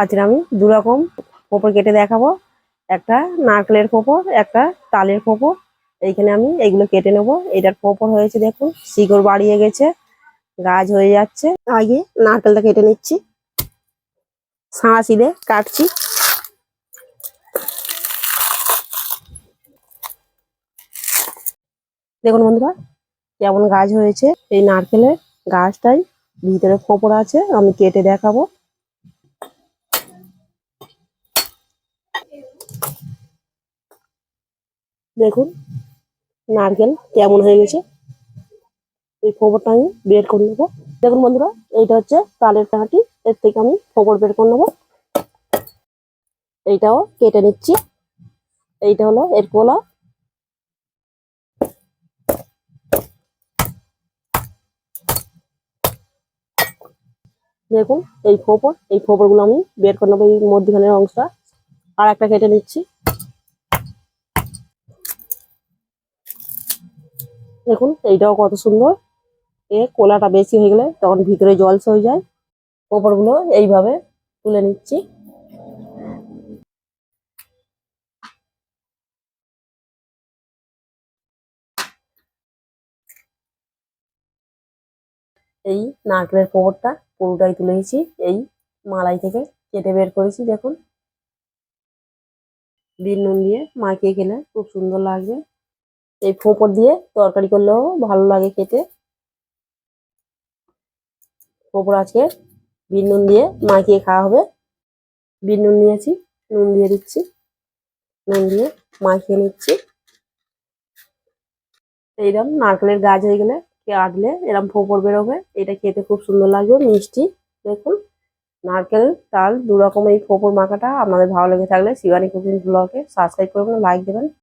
আজকে আমি দু রকম কোপর কেটে দেখাবো। একটা নারকেলের কোপর একটা তালের কোপর এইখানে আমি এইগুলো কেটে নেব। এটার কোপর হয়েছে দেখুন, শিকড় বাড়িয়ে গেছে, গাছ হয়ে যাচ্ছে। আগে নারকেলটা কেটে নিচ্ছি। সাঁড়াশি দিয়ে কাটছি। দেখুন বন্ধুরা, কেমন গাছ হয়েছে। এই নারকেলের গাছটাই ভিতরে কোপর আছে, আমি কেটে দেখাবো। দেখুন, নারকেল কেমন হয়ে গেছে। এই খবরটা আমি বের করে নেব। দেখুন বন্ধুরা, এইটা হচ্ছে তালের কাঁটি। এর থেকে আমি খবর বের করে নেব। এইটাও কেটে নিচ্ছি। এইটা হলো এর কোলা দেখুন, এই খোপর, এই খোপরগুলো আমি বের করে নেব। এই মধ্যখানের অংশটা। আর একটা কেটে নিচ্ছি। দেখুন, এইটাও কত সুন্দর। এ কোলাটা বেশি হয়ে গেলে তখন ভিতরে জল হয়ে যায়। কোপরগুলো এইভাবে তুলে নিচ্ছি। এই নারকেলের কোপরটা পুরোটাই তুলে নিয়েছি। এই মালাই থেকে কেটে বের করেছি, দেখুন। নুন দিয়ে মাখিয়ে খেলে খুব সুন্দর লাগবে। এই ফোঁপর দিয়ে তরকারি করলেও ভালো লাগে খেতে। ফোঁপর আজকে বিন নুন দিয়ে মাখিয়ে খাওয়া হবে। বিন নুন নিয়েছি, নুন দিয়ে দিচ্ছি, নুন দিয়ে মাখিয়ে নিচ্ছি। এইরকম নারকেলের গাছ হয়ে গেলে কাটলে এরকম ফোঁপর বেরোবে, এটা খেতে খুব সুন্দর লাগবে, মিষ্টি। দেখুন, নারকেল, তাল দু রকম এই ফোঁপর মাখাটা আপনাদের ভালো লেগে থাকলে শিবানী কুকিং ব্লগে সাবস্ক্রাইব করবেন, লাইক দেবেন।